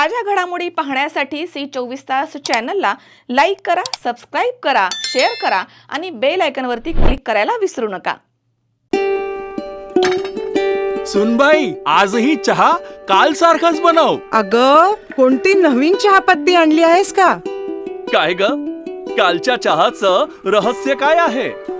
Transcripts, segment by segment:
ताज्या घडामोडी पाहण्यासाठी सी चोवीस तास चॅनलला लाईक करा सबस्क्राईब करा शेअर करा आणि बेल आयकॉनवरती क्लिक करायला विसरू नका. सुनबाई आजही चहा काल सारखाच बनव. अग कोणती नवीन चहापत्ती आणली आहेस का? काय ग? कालच्या चहाचं रहस्य काय आहे?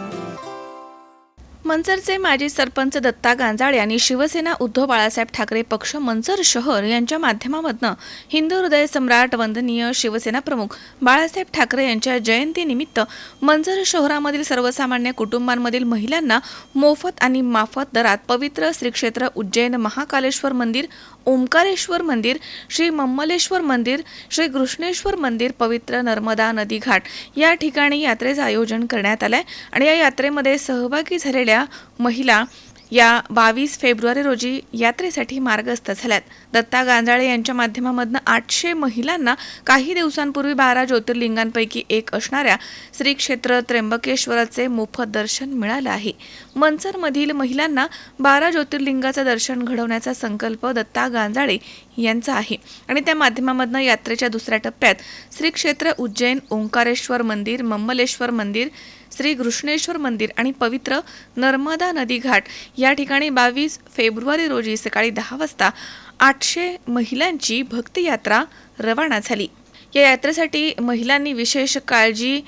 मनसरचे माजी सरपंच दत्ता गांजाळे आणि शिवसेना उद्धव बाळासाहेब ठाकरे पक्ष मनसर शहर यांच्या माध्यमामधनं हिंदू हृदय सम्राट वंदनीय शिवसेना प्रमुख बाळासाहेब ठाकरे यांच्या जयंतीनिमित्त मनसर शहरामधील सर्वसामान्य कुटुंबांमधील महिलांना मोफत आणि माफत दरात पवित्र श्रीक्षेत्र उज्जैन महाकालेश्वर मंदिर ओंकारेश्वर मंदिर श्री मम्मलेश्वर मंदिर श्री कृष्णेश्वर मंदिर पवित्र नर्मदा नदी घाट या ठिकाणी यात्रेचं आयोजन करण्यात आलंय. आणि या यात्रेमध्ये सहभागी झालेल्या महिला या बावीस फेब्रुवारी रोजी यात्रेसाठी मार्गस्थ झाल्यात. दत्ता गांजाळे यांच्या माध्यमामधनं आठशे महिलांना काही दिवसांपूर्वी बारा ज्योतिर्लिंगांपैकी एक असणाऱ्या श्री क्षेत्र त्र्यंबकेश्वराचे मोफत दर्शन मिळालं आहे. मनसरमधील महिलांना बारा ज्योतिर्लिंगाचं दर्शन घडवण्याचा संकल्प दत्ता गांजाळे यांचा आहे. आणि त्या माध्यमामधनं यात्रेच्या दुसऱ्या टप्प्यात श्री क्षेत्र उज्जैन ओंकारेश्वर मंदिर मम्मलेश्वर मंदिर श्री कृष्णेश्वर मंदिर आणि पवित्र नर्मदा नदी घाट या ठिकाणी बावीस फेब्रुवारी रोजी सकाळी दहा वाजता आठशे महिलांची भक्तयात्रा रवाना झाली. या यात्रेसाठी महिलांनी विशेष काळजी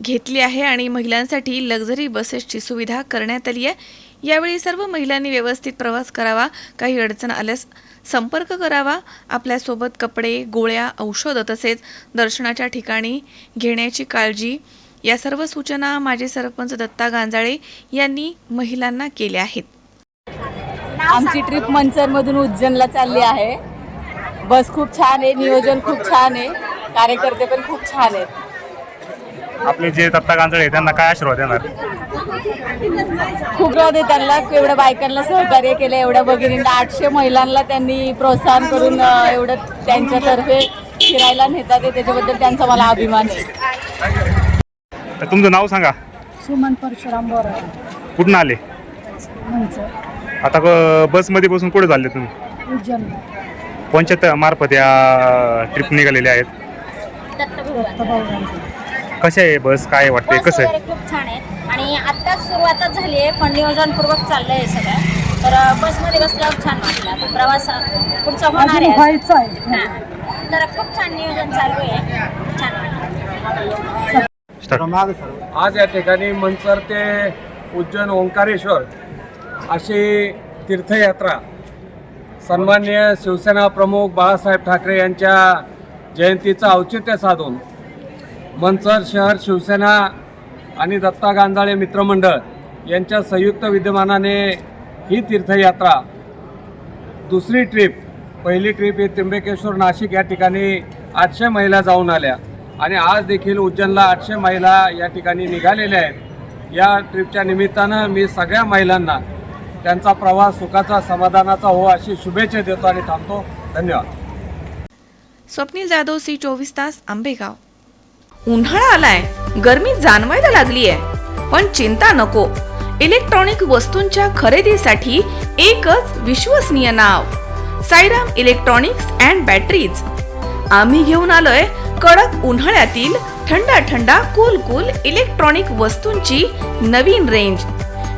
घेतली आहे आणि महिलांसाठी लक्झरी बसेसची सुविधा करण्यात आली आहे. यावेळी सर्व महिलांनी व्यवस्थित प्रवास करावा काही अडचण आल्यास संपर्क करावा आपल्यासोबत कपडे गोळ्या औषधं तसेच दर्शनाच्या ठिकाणी घेण्याची काळजी या सर्व सूचना माजी सरपंच दत्ता गांजाळे यांनी महिलांना केल्या आहेत. आमची ट्रिप मनसरमधून उज्जैनला चालली आहे. बस खूप छान आहे नियोजन खूप छान आहे कार्यकर्ते पण खूप छान आहेत. आपले जे दत्ता गांजळे आहे, त्यांना काय आशीर्वाद देणार? खूप राहते त्यांना एवढ्या बायकांना सहकार्य केलं एवढ्या भगिनींना आठशे महिलांना त्यांनी प्रोत्साहन करून अं, एवढं त्यांच्यातर्फे फिरायला नेतात आहे त्याच्याबद्दल त्यांचा मला अभिमान आहे. तर तुमचं नाव सांगा. सुमन परशुराम बोरा कुठून आले? आता क- बसमध्ये बसून कुठे चालले तुम्ही? उज्जैन. कोणच्या त- मार्फत या ट्रिप निघालेले आहेत? कसे आहे बस? काय वाटते बस कसं आहे? खूप छान आहे आणि आत्ताच सुरुवातच झाली आहे पण नियोजनपूर्वक चाललंय हे सगळं. तर अ, बसमध्ये बसल्यावर छान वाटलं. आता प्रवास अ, पुढचा होणार अजून. आहे व्हायचं आहे. हां. तर खूप छान नियोजन चालू आहे. छान वाटलं. स्टार्ट आज या ठिकाणी मनसर ते उज्जैन ओंकारेश्वर अशी तीर्थयात्रा सन्मान्य शिवसेना प्रमुख बाळासाहेब ठाकरे यांच्या जयंतीचं औचित्य साधून मनसर शहर शिवसेना आणि दत्ता गांजाळे मित्रमंडळ यांच्या संयुक्त विद्यमानाने ही तीर्थयात्रा दुसरी ट्रिप पहिली ट्रिप ही त्र्यंबकेश्वर नाशिक या ठिकाणी आठशे महिला जाऊन आल्या आणि आज देखील उज्जैनला आठशे महिला या ठिकाणी निघालेल्या आहेत. या ट्रिपच्या निमित्तानं मी सगळ्या महिलांना त्यांचा प्रवास सुखाचा समाधानाचा हो अशी शुभेच्छा देतो आणि थांबतो. धन्यवाद. स्वप्नील जाधव सी चोवीस तास आंबेगाव. उन्हाळा आलाय. गर्मी जाणवायला लागली आहे पण चिंता नको. इलेक्ट्रॉनिक वस्तूंच्या खरेदीसाठी एकच विश्वसनीय नाव. Sairam electronics and batteries. आम्ही घेऊन आलोय कडक उन्हाळ्यातील थंडा थंडा कूल कूल इलेक्ट्रॉनिक वस्तूंची नवीन रेंज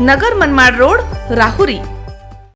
नगर मनमाड रोड राहुरी.